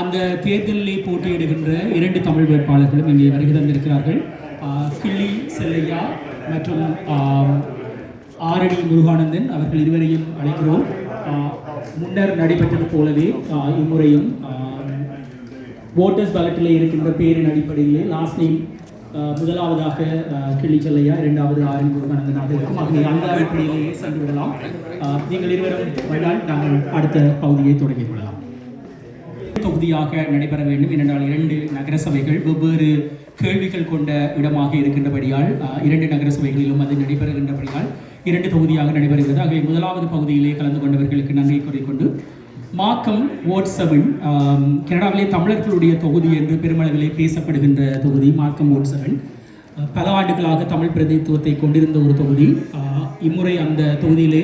அந்த தேர்தலிலே போட்டியிடுகின்ற இரண்டு தமிழ் வேட்பாளர்களும் இங்கே வருகை தந்திருக்கிறார்கள். கிள்ளி செல்லையா மற்றும் ஆரணி முருகானந்தன் அவர்கள் இருவரையும் அழைக்கிறோம். முன்னர் நடைபெற்றது போலவே இம்முறையும் ஓட்டர்ஸ் பேலட்டில் இருக்கின்ற பேரின் அடிப்படையிலே லாஸ்ட் நேம் முதலாவதாக கிள்ளி செல்லையா இரண்டாவது ஆரணி முருகானந்தனாக இருக்கும். அதனை அந்த அடிப்படையிலேயே சென்று விடலாம். நீங்கள் இருவரும் வந்தால் நாங்கள் அடுத்த பகுதியை தொடங்கி கொள்ளலாம். தொகுதியாக நடைபெற வேண்டும். ஏனென்றால் இரண்டு நகரசபைகள் வெவ்வேறு கேள்விகள் கொண்ட இடமாக இருக்கின்றபடியால் இரண்டு நகரசபைகளிலும் அது நடைபெறுகின்றபடியால் இரண்டு தொகுதியாக நடைபெறுகிறது. ஆகவே முதலாவது பகுதியிலே கலந்து கொண்டவர்களுக்கு நன்றி கூறிக்கொண்டு மாக்கம் ஓட் செவன் கனடாவிலே தமிழர்களுடைய தொகுதி என்று பெருமளவிலே பேசப்படுகின்ற தொகுதி மாக்கம் ஓட் செவன். பல ஆண்டுகளாக தமிழ் பிரதித்துவத்தை கொண்டிருந்த ஒரு தொகுதி. இம்முறை அந்த தொகுதியிலே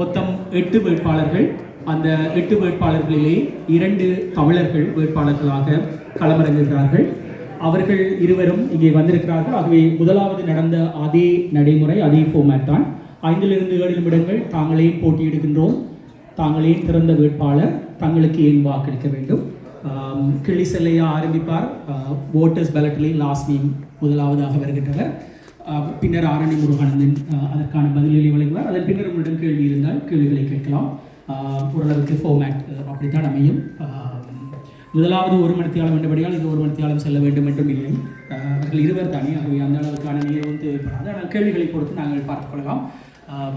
மொத்தம் எட்டு வேட்பாளர்கள் அந்த எட்டு வேட்பாளர்களிலே இரண்டு தமிழர்கள் வேட்பாளர்களாக களமிறங்குகிறார்கள். அவர்கள் இருவரும் இங்கே வந்திருக்கிறார்கள். ஆகவே முதலாவது நடந்த அதே நடைமுறை அதே ஃபோமேட் தான். ஐந்திலிருந்து ஏழு நிமிடங்கள் தாங்களே போட்டியிடுகின்றோம். தாங்களே திறந்த வேட்பாளர் தங்களுக்கு ஏன் வாக்களிக்க வேண்டும்? கிளி செல்லையா ஆரம்பிப்பார். ஓட்டர்ஸ் பேலட்டிலே லாஸ்ட் நேம் முதலாவதாக வருகின்றவர். பின்னர் ஆரணி முருகானந்தன் அதற்கான பதிலளி வழங்குவார் அதன் பின்னர் உங்களிடம் கேள்வி இருந்தால் கேள்விகளை கேட்கலாம். ஓரளவுக்கு ஃபோமேட் அப்படித்தான் அமையும். முதலாவது ஒரு மணித்தியாலம் என்றபடியால் இது ஒரு மணித்தியாலம் செல்ல வேண்டும் என்றும் இல்லை. அவர்கள் இருவர் தானே? ஆகவே அந்த அளவுக்கான நேரம் தேவைப்படாது ஆனால் கேள்விகளை பொறுத்து நாங்கள் பார்த்துக் கொள்ளலாம்.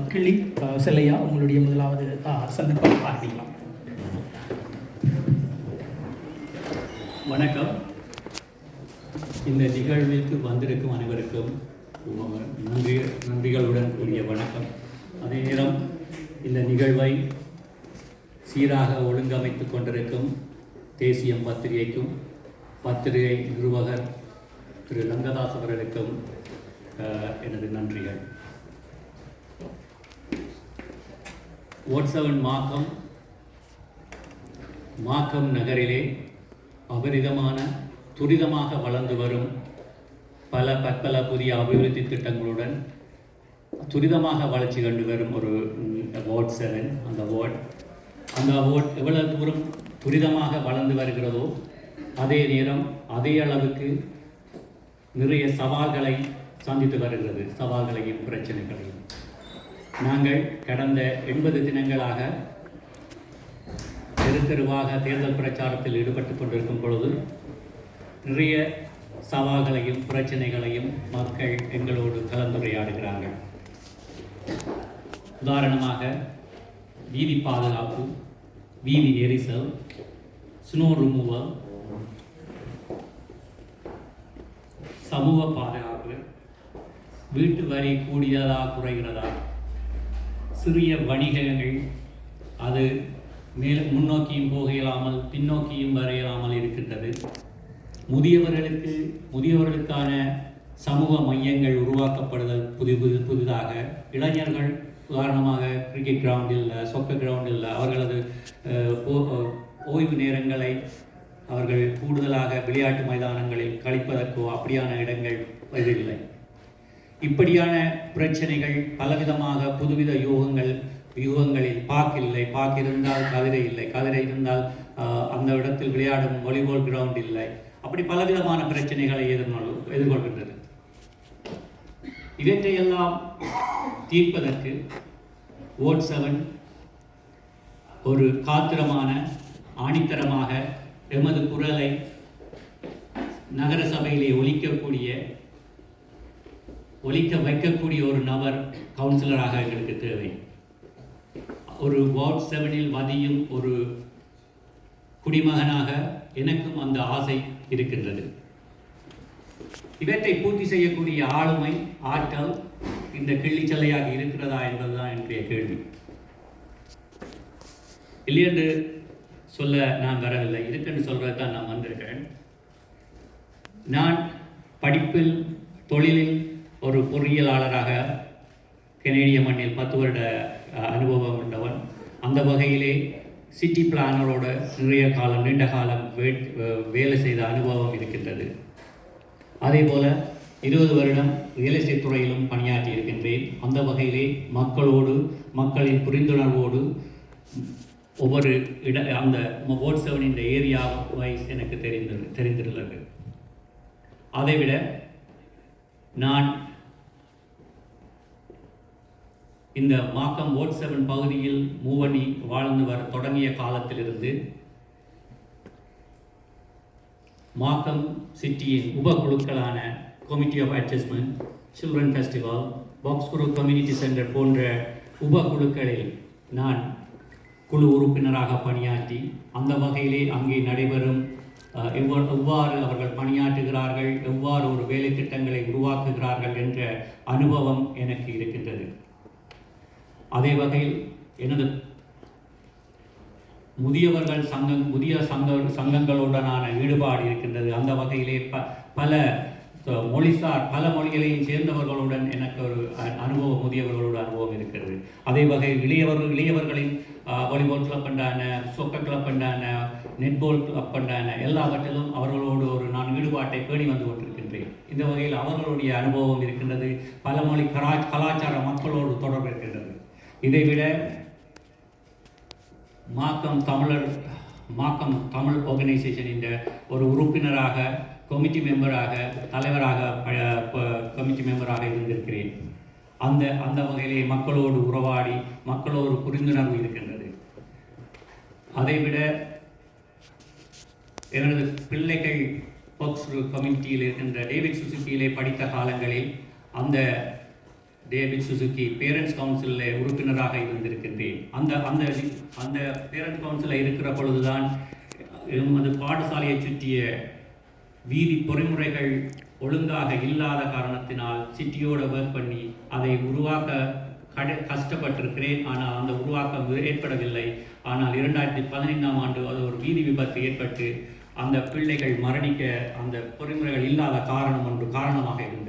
கிள்ளி செல்லையா? உங்களுடைய முதலாவது சந்தர்ப்பம் ஆரம்பிக்கலாம் வணக்கம். இந்த நிகழ்விற்கு வந்திருக்கும் அனைவருக்கும் நன்றி நன்றிகளுடன் கூடிய வணக்கம். அதே நேரம் இந்த நிகழ்வை சீராக ஒழுங்கமைத்து கொண்டிருக்கும் தேசியம் பத்திரிகைக்கும் பத்திரிகை நிர்வாகர் திரு லங்கதாஸ் அவர்களுக்கும் எனது நன்றிகள். ஓட்சவன் மாக்கம் மாக்கம் நகரிலே அபரிதமான துரிதமாக வளர்ந்து வரும் பல பற்பல புதிய அபிவிருத்தி திட்டங்களுடன் துரிதமாக வளர்ச்சி கண்டு வரும் ஒரு வார்ட் செவன். அந்த வார்ட் அந்த ஓட் எவ்வளவு தூரம் துரிதமாக வளர்ந்து வருகிறதோ அதே நேரம் அதே அளவுக்கு நிறைய சவால்களை சந்தித்து வருகிறது. சவால்களையும் பிரச்சனைகளையும். நாங்கள் கடந்த எண்பது தினங்களாக தெரு தெருவாக தேர்தல் பிரச்சாரத்தில் ஈடுபட்டு கொண்டிருக்கும் பொழுது நிறைய சவால்களையும் பிரச்சனைகளையும் மக்கள் எங்களோடு கலந்துரையாடுகிறார்கள். உதாரணமாக வீதி பாதுகாப்பு வீதி நெரிசல் ஸ்னோ ரிமூவல் சமூக பாதுகாப்பு வீட்டு வரி கூடியதா குறைகிறதா? சிறிய வணிகங்கள் அது மேல் முன்னோக்கியும் போக இயலாமல் பின்னோக்கியும் வர இயலாமல் இருக்கின்றது. முதியவர்களுக்கு முதியவர்களுக்கான சமூக மையங்கள் உருவாக்கப்படுதல் புது புது புதிதாக இளைஞர்கள் உதாரணமாக கிரிக்கெட் கிரவுண்டில் சொக்க கிரவுண்டில் அவர்களது ஓ- ஓய்வு நேரங்களை அவர்கள் கூடுதலாக விளையாட்டு மைதானங்களில் கழிப்பதற்கோ அப்படியான இடங்கள் இல்லை இப்படியான பிரச்சனைகள் பலவிதமாக புதுவித யூகங்கள் யூகங்களில் பாக்கு இல்லை. பாக்கு இருந்தால் கதிரை இல்லை. கதிரை இருந்தால் அந்த இடத்தில் விளையாடும் வாலிபால் கிரவுண்ட் இல்லை. அப்படி பலவிதமான பிரச்சனைகளை எதிர்கொள் எதிர்கொள்கின்றது. இவற்றையெல்லாம் தீர்ப்பதற்கு ஓட் செவன் ஒரு காத்திரமான ஆணித்தரமாக எமது குரலை நகர சபையிலே ஒலிக்கக்கூடிய ஒலிக்க வைக்கக்கூடிய ஒரு நபர் கவுன்சிலராக எங்களுக்கு தேவை. ஒரு வார்ட் செவனில் வதியும் ஒரு குடிமகனாக எனக்கும் அந்த ஆசை இருக்கின்றது. இவற்றை பூர்த்தி செய்யக்கூடிய ஆளுமை ஆற்றல் இந்த கிள்ளிச்சல்லையாக இருக்கிறதா என்பதுதான் என்னுடைய கேள்வி. இல்லையென்று சொல்ல நான் வரவில்லை. இருக்குன்னு சொல்றது தான் நான் வந்திருக்கேன் நான் படிப்பில் தொழிலில் ஒரு பொறியியலாளராக கெனேடிய மண்ணில் பத்து வருட அஹ், அனுபவம் கொண்டவன் அந்த வகையிலே சிட்டி பிளானரோட நிறைய காலம் நீண்ட காலம் வே வேலை செய்த அனுபவம் இருக்கின்றது. அதே போல இருபது வருடம் ரியல் எஸ்டேட் துறையிலும் பணியாற்றி இருக்கின்றேன். அந்த வகையிலே மக்களோடு மக்களின் புரிந்துணர்வோடு ஒவ்வொரு இட அந்த ஓட் செவனின் ஏரியா வைஸ் எனக்கு தெரிந்து தெரிந்துள்ளது. அதைவிட நான் இந்த மாக்கம் ஓட் செவன் பகுதியில் மூவணி வாழ்ந்து வர தொடங்கிய காலத்திலிருந்து மாக்கம் சிட்டியின் உபகுழுக்களான committee of adjustment children festival box பாக்ஸ்குரு community centre போன்ற உபக்குழுக்களில் நான் குழு உறுப்பினராக பணியாற்றி அந்த வகையிலே அங்கே நடைபெறும் எவ்வாறு அவர்கள் பணியாற்றுகிறார்கள் எவ்வாறு ஒரு வேலை திட்டங்களை உருவாக்குகிறார்கள் என்ற அனுபவம் எனக்கு இருக்கின்றது. அதே வகையில் எனது முதியவர்கள் சங்கம் முதிய சங்க சங்கங்களுடனான ஈடுபாடு இருக்கின்றது. அந்த வகையிலே ப பல மொழிசார் பல மொழிகளையும் சேர்ந்தவர்களுடன் எனக்கு ஒரு அனுபவம் முதியவர்களோட அனுபவம் இருக்கிறது. அதே வகையில் இளையவர்கள் இளையவர்களின் வாலிபால் கிளப் பண்ணான சொக்க கிளப் பண்ணான நெட்பால் கிளப் எல்லாவற்றிலும் அவர்களோடு ஒரு நான் ஈடுபாட்டை பேணி வந்து கொண்டிருக்கின்றேன். இந்த வகையில் அவர்களுடைய அனுபவம் இருக்கின்றது. பல மொழி கலா கலாச்சார மக்களோடு தொடர்பு இருக்கின்றது. இதைவிட மாக்கம் தமிழர் மாக்கம் தமிழ் ஆர்கனைசேஷனின் ஒரு உறுப்பினராக கமிட்டி மெம்பராக தலைவராக கமிட்டி மெம்பராக இருந்திருக்கிறேன். அந்த அந்த வகையிலே மக்களோடு உறவாடி மக்களோடு புரிந்துணர்வு இருக்கின்றது. அதைவிட எனது பிள்ளைகள் பாக்ஸ் கமிட்டியில் இருக்கின்ற டேவிட் சுசுக்கியிலே படித்த காலங்களில் அந்த டேவிட் சுசுகி பேரண்ட்ஸ் கவுன்சிலில் உறுப்பினராக இருந்திருக்கின்றேன். அந்த அந்த அந்த பேரண்ட் கவுன்சிலில் இருக்கிற பொழுதுதான் எமது பாடசாலையை சுற்றிய வீதி பொறிமுறைகள் ஒழுங்காக இல்லாத காரணத்தினால் சிட்டியோட ஒர்க் பண்ணி அதை உருவாக்க கட கஷ்டப்பட்டிருக்கிறேன். ஆனால் அந்த உருவாக்கம் ஏற்படவில்லை. ஆனால் இரண்டாயிரத்தி பதினைந்தாம் ஆண்டு அது ஒரு வீதி விபத்து ஏற்பட்டு அந்த பிள்ளைகள் மரணிக்க அந்த பொறிமுறைகள் இல்லாத காரணம் ஒன்று காரணமாக இருந்தது.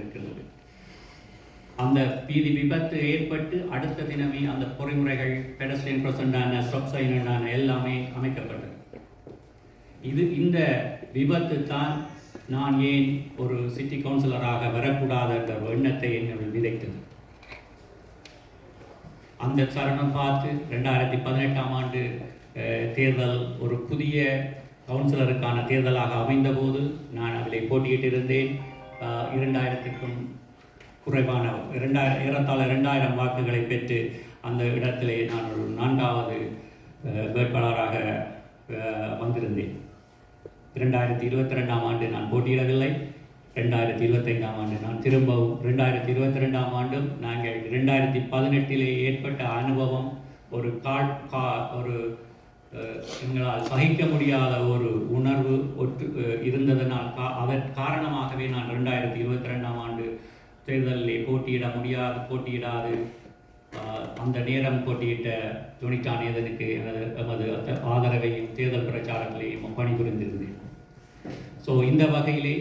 அந்த பீதி விபத்து ஏற்பட்டு அடுத்த தினமே அந்த பொறிமுறைகள் பெடஸ்ட்ரியன் பிரசண்டான ஸ்டாப் சைனான எல்லாமே அமைக்கப்பட்டது. இது இந்த விபத்து தான் நான் ஏன் ஒரு சிட்டி கவுன்சிலராக வரக்கூடாது என்ற ஒரு எண்ணத்தை என்னுள் விதைத்தது. அந்த சரணம் பார்த்து ரெண்டாயிரத்தி பதினெட்டாம் ஆண்டு தேர்தல் ஒரு புதிய கவுன்சிலருக்கான தேர்தலாக அமைந்தபோது நான் அதில் போட்டியிட்டிருந்தேன். இரண்டாயிரத்துக்கும் குறைவானவர் குறைவான இரண்டாயிரம் ஏறத்தாழ இரண்டாயிரம் வாக்குகளை பெற்று அந்த இடத்திலே நான் ஒரு நான்காவது அஹ், வேட்பாளராக வந்திருந்தேன். இரண்டாயிரத்தி இருபத்தி ரெண்டாம் ஆண்டு நான் போட்டியிடவில்லை. ரெண்டாயிரத்தி இருபத்தைந்தாம் ஆண்டு நான் திரும்பவும் ரெண்டாயிரத்தி இருபத்தி ரெண்டாம் ஆண்டும் நாங்கள் ரெண்டாயிரத்தி பதினெட்டிலே ஏற்பட்ட அனுபவம் ஒரு கால் கா ஒரு அஹ், எங்களால் சகிக்க முடியாத ஒரு உணர்வு ஒட்டு அஹ், இருந்ததனால் கா அதன் காரணமாகவே நான் ரெண்டாயிரத்தி இருபத்தி ரெண்டாம் ஆண்டு தேர்தலில் போட்டியிட முடியாது போட்டியிடாது. அந்த நேரம் போட்டியிட்ட துணிச்சானியதனுக்கு எனது எமது ஆதரவையும் தேர்தல் பிரச்சாரத்திலேயும் பணிபுரிந்திருந்தேன். ஸோ இந்த வகையிலே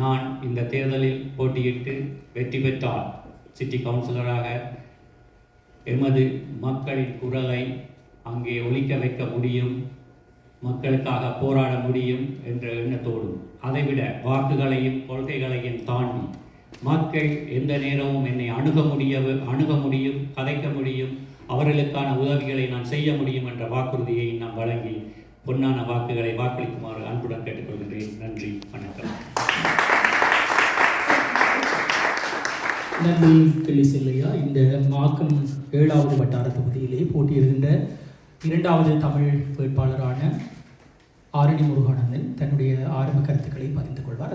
நான் இந்த தேர்தலில் போட்டியிட்டு வெற்றி பெற்றால் சிட்டி கவுன்சிலராக எமது மக்களின் குரலை அங்கே ஒழிக்க வைக்க முடியும் மக்களுக்காக போராட முடியும் என்ற எண்ணத்தோடும் அதைவிட வாக்குகளையும் கொள்கைகளையும் தாண்டி மக்கள் எந்த நேரமும் என்னை அணுக முடிய அணுக முடியும் கதைக்க முடியும் அவர்களுக்கான உதவிகளை நான் செய்ய முடியும் என்ற வாக்குறுதியை நான் வழங்கி பொன்னான வாக்குகளை வாக்களிக்குமாறு அன்புடன் கேட்டுக்கொள்கிறேன் நன்றி வணக்கம். நன்றி கிள்ளி செல்லையா. இந்த மாக்கம் ஏழாவது வட்டார தொகுதியிலே போட்டியிடுகின்ற இரண்டாவது தமிழ் வேட்பாளரான ஆரணி முருகானந்தன் தன்னுடைய ஆரம்ப கருத்துக்களை பகிர்ந்து கொள்வார்.